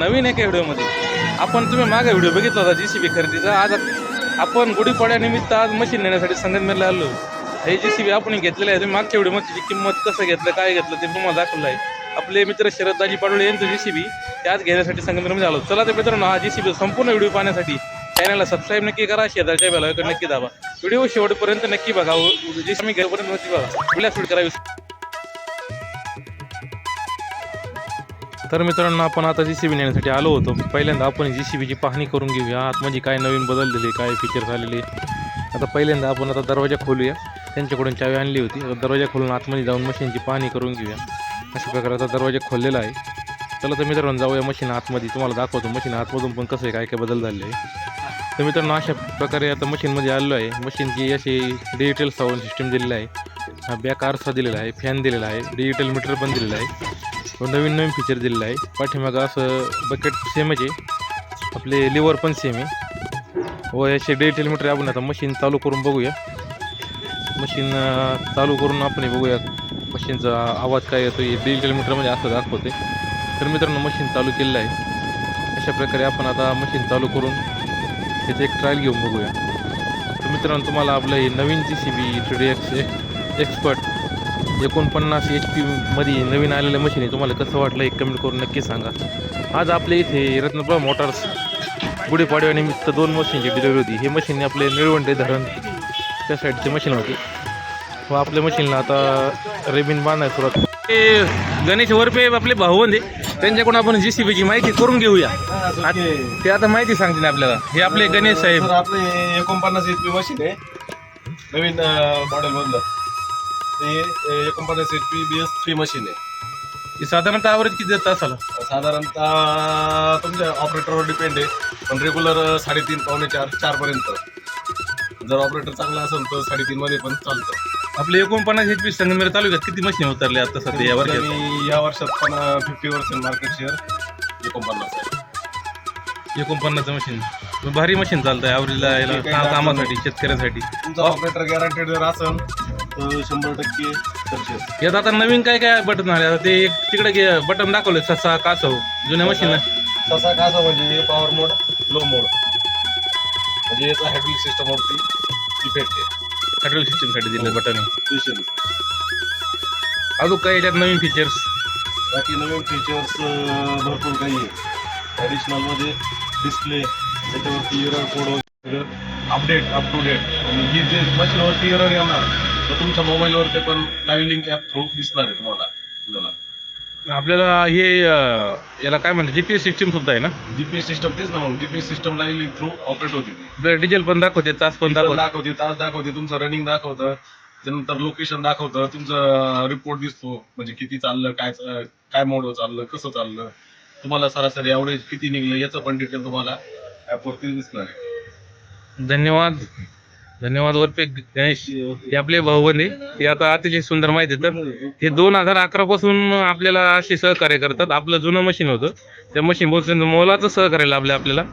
नवीन एका व्हिडिओमध्ये. आपण तुम्ही मागे व्हिडिओ बघितला होता जी सी बी खरेदीचा. आज आपण गुढीपाड्यानिमित्त आज मशीन नेण्यासाठी संगमनेरला आलो. हे जी सी बी आपण घेतलेलं आहे. तुम्ही मागच्या व्हिडिओ त्याची किंमत कसं घेतलं काय घेतलं ते तुम्हाला दाखवलं आहे. आपले मित्र शरददाजी पाडोळे यांचं जी सी बी त्याच घेण्यासाठी संगमनेरमध्ये आलो. चला तर मित्रांनो हा जी सी बी संपूर्ण व्हिडिओ पाहण्यासाठी चॅनलला सबस्क्राईब नक्की करा. शेजारच्या बेलावर नक्की दाबा. व्हिडिओ शेवटपर्यंत नक्की बघा. जी सी बी घेऊपर्यंत नक्की बघा. पुढल्या शूट करावी तर मित्रांनो आपण आता जी सी बी नेण्यासाठी आलो होतो. पहिल्यांदा आपण जी सी बीची पाहणी करून घेऊया. आतमध्ये म्हणजे काय नवीन बदललेले काय फीचर्स आलेले आता पहिल्यांदा आपण आता दरवाजा खोलूया. त्यांच्याकडून चावी आणली होती. आता दरवाजा खोलून आतमध्ये जाऊन मशीनची पाहणी करून घेऊया. अशा प्रकारे आता दरवाजा खोललेला आहे. चला तर मित्रांनो जाऊया मशीन आतमध्ये. तुम्हाला दाखवतो मशीन आतमधून पण कसं आहे काय काय बदल झाले आहे. तर मित्रांनो अशा प्रकारे आता मशीनमध्ये आलेलो आहे. मशीनची अशी डिजिटल साऊंड सिस्टम दिलेली आहे. हा बॅक आरसा दिलेला आहे फॅन दिलेला आहे डिजिटल मीटर पण दिलेला आहे. व नवीन नवीन फीचर दिलेलं आहे. पाठीमागं असं बकेट सेमच आहे आपले लिव्हर पण सेम आहे. व याचे डिजिटल मीटर आपण आता मशीन चालू करून बघूया. मशीन चालू करून आपण बघूया. मशीनचा आवाज काय येतो हे डिजिटल मीटरमध्ये असं दाखवते तर मित्रांनो मशीन चालू केलेलं आहे. अशा प्रकारे आपण आता मशीन चालू करून त्याचे एक ट्रायल घेऊन बघूया. तर मित्रांनो तुम्हाला आपलं हे नवीन J C B three D X expert एकोणपन्नास एच पी मध्ये नवीन आलेलं मशीन आहे. तुम्हाला कसं वाटलं एक कमेंट करून नक्की सांगा. आज आपल्या इथे रत्नप्रभा मोटार्स गुढीपाडव्यानिमित्त दोन मशीनची डिलिव्हरी होती. हे मशीन आपले निळवंडे धरण त्या साईडचे मशीन होती. व आपल्या मशीनला आता रेबिन बांधायला सुरुवात ते गणेश वरपे आपले भाऊबंद आहे त्यांच्याकडून आपण जी सी बीची माहिती करून घेऊया. आत- ते आता माहिती सांगतील आपल्याला. हे आपले गणेश साहेब. आपलं एकोणपन्नास एच पी मशीन आहे. नवीन मॉडेल मधलं. ते एकोणपन्नास H P B S three machine आहे. हे साधारणतः ॲव्हरेज किती देत असाल? साधारणतः तुमच्या ऑपरेटरवर डिपेंड आहे पण रेग्युलर साडेतीन पावणे चार चार पर्यंत. जर ऑपरेटर चांगला असेल तर साडेतीन मध्ये पण चालतं. आपले एकोणपन्नास एच पी संगमेर तालुक्यात किती मशीन उतरले आता सध्या या वर्षात? आणि या वर्षात पण फिफ्टी पर्सेंट मार्केट शेअर एकोणपन्नास आहे. एकोणपन्नास मशीन भारी मशीन चालतंय ॲव्हरेजला याला कामासाठी शेतकऱ्यासाठी. तुमचा ऑपरेटर गॅरंटेड जर असेल तर शंभर टक्के सक्सेस यात आता नवीन काय काय बटन आले? आता ते एक तिकडे बटन दाखवले ससा कासव. जुन्या मशीन तसा कसा म्हणजे पॉवर मोड लो मोड म्हणजे याचा हॅडलिंग सिस्टमवरती इफेक्ट आहे. पेट्रोल सिस्टीमसाठी दिलं बटन स्पेशली अजून काय याच्यात नवीन फीचर्स बाकी नवीन फीचर्स भरपूर काही आहे. ॲडिशनलमध्ये डिस्प्ले त्याच्यावरती एरर कोड वगैरे अपडेट अप टू डेट आणि ही जे मशीनवरती एरर येणार तर तुमच्या मोबाईलवरती पण लाईव्ह लिंक ॲप थ्रू दिसणार आहे तुम्हाला आपल्याला. आपल्याला हे अं, याला काय म्हणतात जी पी एस सिस्टीम सुद्धा आहे ना? जीपीएस सिस्टम तेच ना मग. GPS system live link through operate होती ती. आपल्याला डिझेल पण दाखवते तास पण दाखवते. तास दाखवते तुमचं रनिंग दाखवतं त्यानंतर लोकेशन दाखवतं तुमचं रिपोर्ट दिसतो म्हणजे किती चाललं काय चा- काय मोड चाललं कसं चाललं. तुम्हाला सरासरी ॲव्हरेज किती निघलं याचं पण डिटेल तुम्हाला ॲपवरती दिसणार आहे. धन्यवाद. धन्यवाद वरपे गणेश. हे आपले भाऊबंद ते आता अतिशय सुंदर माहिती तर हे दोन हजार अकरा पासून आपल्याला असे सहकार्य करतात. आपलं जुनं मशीन होतं. त्या मशीन पासून मोलाचं सहकार्य लाभलं आपल्याला.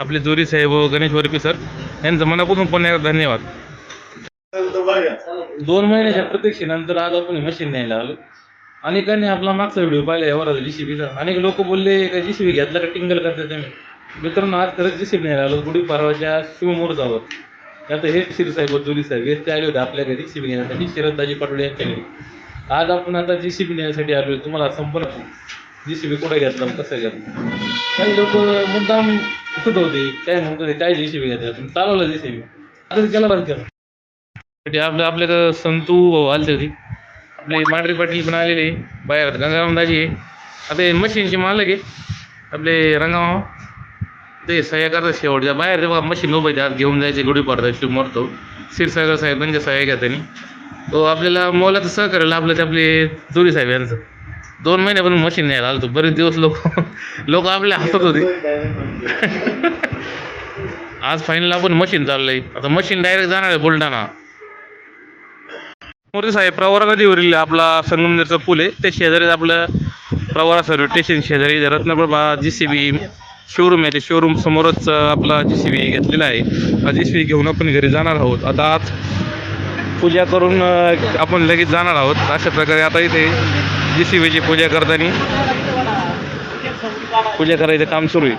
आपले जोरी साहेब गणेश वरपे सर यांचं मनापासून पुन्हा धन्यवाद. दोन महिन्याच्या प्रतीक्षेनंतर आज आपण मशीन न्यायला आलो. अनेकांनी आपला मागचा व्हिडिओ पाहिला यावर जीसीबीचा अनेक लोक बोलले का जीसीबी घेतला का? टिंगल करते तुम्ही. मित्रांनो आज खरंच जीसीबी न्यायला आलो. गुढी पारवाच्या शिवमुहूर्तावर आता हे क्षीरसाहेब व साहेब हे ते आले होते आपल्या घरी शिबी घेण्यासाठी. शरददाजी पाटोळे यांच्या घरी. आज आपण आता जी शिबी नेण्यासाठी आलो तुम्हाला संपूर्ण जीसीबी कुठे घेतला आणि कसं घेतलं? काही लोक मुद्दाम कुठं होते काय म्हणतो ते काय जीसीबी घेतला? तुम्ही चालवलं जीसीबी आता केला बरं केलं आपलं आपल्याकडं संतू भाऊ आलते होते. आपले मांढरी पाटील पण आलेले. बाहेर गंगारामदाजी आहे. आता हे मशीनचे मालक आहे. आपले रंगामाव ते सह्या करतात शेवटच्या बाहेर तेव्हा मशीन उभं त्यात घेऊन जायचे गुढी पाडतात शिव मरतो. क्षीरसागर साहेब त्यांच्या सह्या घ्या त्यांनी. तो आपल्याला मोलाचं सहकार्य आपलं ते आपले दुरी साहेब यांचं. दोन महिन्यापासून मशीन न्यायला आलो बरेच दिवस लोक लोक आपल्या हसत होते. आज फायनल आपण मशीन चाललंय. आता मशीन डायरेक्ट जाणार आहे बुलढाणा. मोरे साहेब प्रवरा नदीवरील आपला संगमनेरचा पूल आहे. त्या शेजारीच आपलं प्रवरा सर्व्हिस स्टेशन शेजारी Ratnaprabha G C B showroom आहे. ते शोरूम समोरच आपला जी सी बी घेतलेला आहे. जी सी बी घेऊन आपण घरी जाणार आहोत. आता आज पूजा करून आपण लगेच जाणार आहोत. अशा प्रकारे आता इथे जी सी बीची पूजा करताना पूजा करायचं काम सुरू आहे.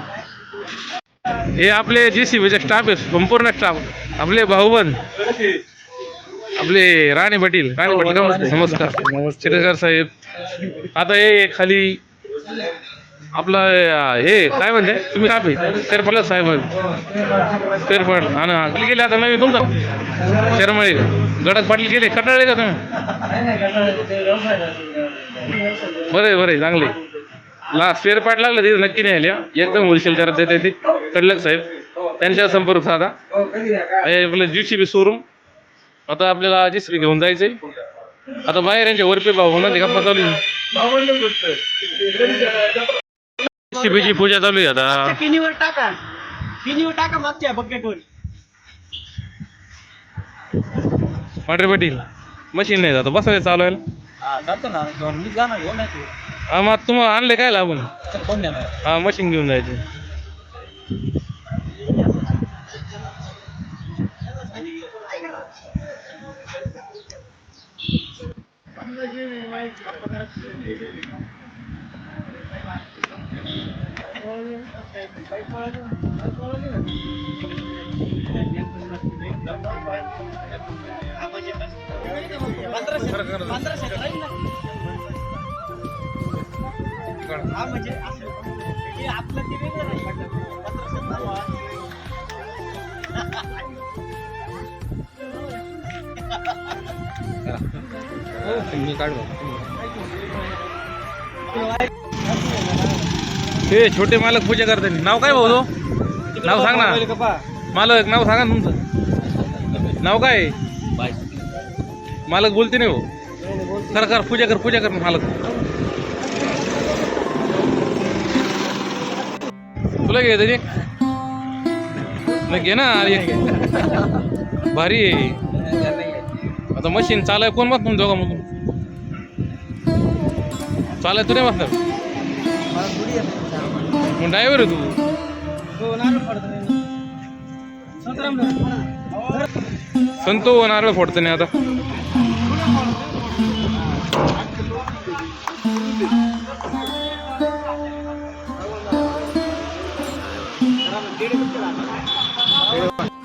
हे आपले जे सी बीचे स्टाफ आहे संपूर्ण स्टाफ आपले भाऊबंद आपले राणे पाटील. राणे पाटील नमस्कार. चिरेकर साहेब. आता हे खाली आपला हे काय म्हणते? तुम्ही काय आहे शेरपाला साहेब शेरपाल आणि खाली गेले आता नवीन तुमचा. शेरमळी गडात पाटील गेले. कटाळले का तुम्ही? बरे बरे चांगले ला स्पेअर पार्ट लागलं ते नक्की नाही आले एकदम होलसेल करत देते ते. कडलक साहेब त्यांच्या संपर्क साधा. आपलं जी सी बी शोरूम आता आपल्याला जी सी बी घेऊन जायचंय. आता बाहेर यांच्या वरपे भाऊ म्हणा ते गप्पा चालू बीची पूजा चालू आहे आता. पिनीवर टाका. पिनीवर टाका मागच्या बकेटवर पांढरे पाटील मशीन नाही जात बसायला चालवायला हा जातो ना घेऊन मी जाणार घेऊन येतो. हा मग तुम्हाला आणले काय आपण तर कोण देणार हा मशीन घेऊन जायचे. हा म्हणजे असं हे आपलं ते वेगळं नाही वाटत. पंधराशे चालवा. मी काढू हे छोटे मालक पूजा करते नाव काय भाऊ तो? नाव सांग ना. मालक नाव सांगा ना तुमचं. नाव काय? मालक बोलते नाही हो. भाऊ कर पूजा कर पूजा कर मालक. तुला घे त्याची घे ना अरे भारी आहे. आता मशीन चालाय कोण बस तुम दोघा मधून चालाय तू नाही बसणार? मग ड्रायव्हर आहे तू. हो, नारळ फोडतो. संतो नारळ फोडतो नाही आता.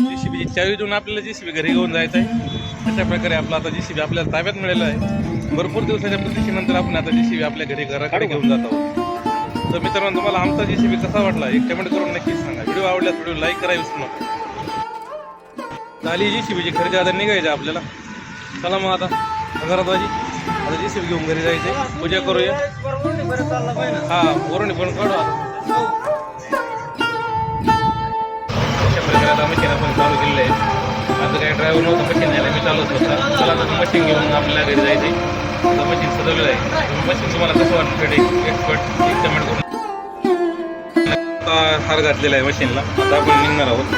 जीसीबीची चावी देऊन आपल्याला जीसीबी घरी घेऊन जायचं आहे अशा प्रकारे आपला आता जीसीबी आपल्याला ताब्यात मिळालं आहे. भरपूर दिवसाच्या प्रतीक्षेनंतर आपण आता जीसीबी आपल्या घरी घराकडे घेऊन जात आहोत. तर मित्रांनो तुम्हाला आमचा जीसीबी कसा वाटला? एक कमेंट करून नक्कीच सांगा. व्हिडिओ आवडल्यास व्हिडिओ लाईक करा विसरू नका. झाली बीची खरेदी. आता निघायची आपल्याला. चला मग आता. घरात भाजी आता जे सी बी घेऊन घरी जायचे पूजा करूया. हा वरून पण काढू आता. अशा प्रकारे आता मशीन आपण चालू केलेलं आहे. आता काही ड्रायव्हर नव्हतं मशीन यायला मी चालूच होता. चला आता मशीन घेऊन आपल्याला घरी जायचे आता मशीन सजवलेलं आहे. मशीन तुम्हाला कसं वाटतं? एक्सपर्ट एक कमेंट करून. आता हार घातलेला आहे मशीनला आता आपण निघणार आहोत.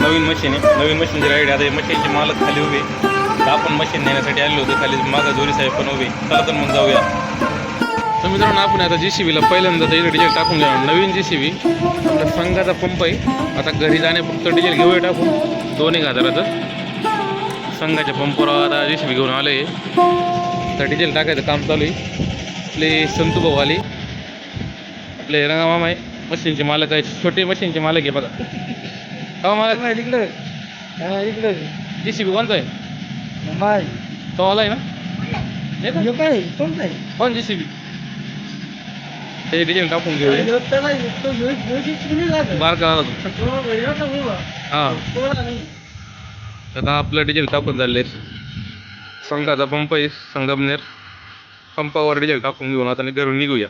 नवीन मशीन आहे. नवीन मशीनची राईड आता मशीनचे मालक खाली उभे तर आपण मशीन नेण्यासाठी आलेलो होतो. खाली माझा जोरी साहेब पण उभे चला तर मग जाऊया. तर मित्रांनो आपण आता जी सी बीला पहिल्यांदा तर डिझेल टाकून घ्या नवीन जी सी बी आपला संघाचा पंप आहे. आता घरी जाणे फक्त डिझेल घेऊया टाकून. दोन एक हजाराचं संघाच्या पंपावर आता जी सी बी घेऊन आले तर डिझेल टाकायचं काम चालू आहे आपले संतू भाऊ आले आपले रंगामामा आहे मशीनचे मालक आहे छोटे मशीनचे मालक आहे बघा हो मालक नाही, इकडं. हा, इकडं. जी सी बी कोणता आहे बाय. तो आला आहे ना हे काय? कोणता आहे? कोण जी सी बी हे डिझेल टाकून लागत. बारका आला तो का? हां. आता आपलं डिझेल टाकून झाले संघाचा पंप आहे संगमनेर म्हणजे पंपावर डिझेल टाकून घेऊन आता घरून निघूया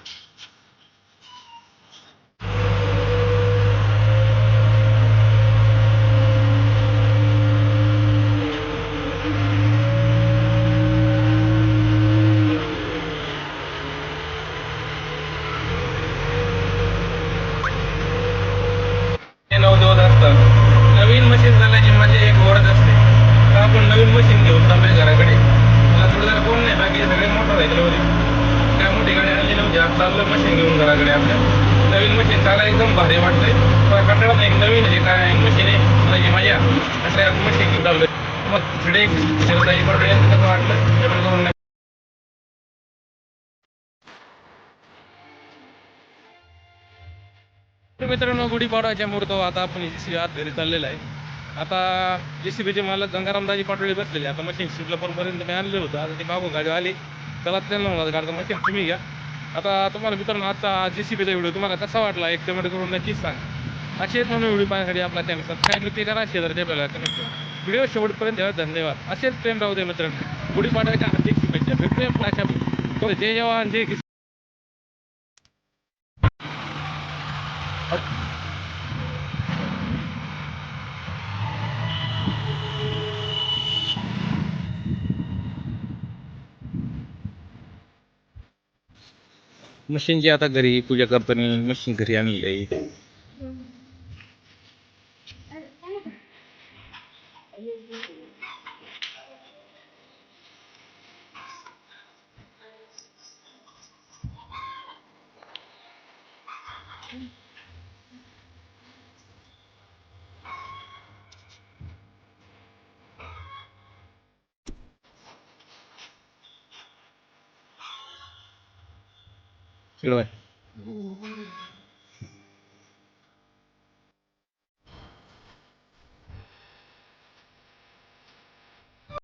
हे नऊ दिवस असतात नवीन मशीन चालायची माझी एक ओरड असते तर आपण नवीन मशीन घेऊन चाललोय घराकडे मला थोडं जरा कोण नाही बाकी सगळे मोठं राहिलं वरी काय मोठी गाडी आणली नव्हती आज चाललं मशीन घेऊन घराकडे आपल्या. नवीन मशीन चालायला एकदम भारी वाटतंय. मला कंटाळा एक नवीन हे काय मशीन आहे. मला ही माझ्या असल्या मशीन घेऊन चाललोय. मग तिकडे शिरताई पडले कसं वाटलं? करून मित्रांनो गुढीपाडवाच्या मुहूर्त आता आपण जेसीबी आत घरी चाललेला आहे. आता जे सी बीचे मला गंगारामदाजी पाटोळे बसलेले आता मशीन शिवलापूरपर्यंत मी आणलं होतं. आता ती मागून गाडी आली. त्याला त्यांना गाडीचं मशीन तुम्ही घ्या. आता तुम्हाला मित्रांनो आता जे सी बीचा व्हिडिओ तुम्हाला कसा वाटला? एक कमेंट करून नक्कीच सांग. असेच म्हणून व्हिडिओ पाहण्यासाठी आपला चॅनल सबस्क्राईब नक्की करा शेजारच्या बेला व्हिडिओ शेवटपर्यंत ठेवा. धन्यवाद. असेच प्रेम राहू दे मित्रांनो. गुढीपाडव्याच्या हार्दिक शुभेच्छा. भेटूया जय जवान जय किसान. मशीनची आता घरी पूजा करताना मशीन घरी आणली आहे. इकडं बाय.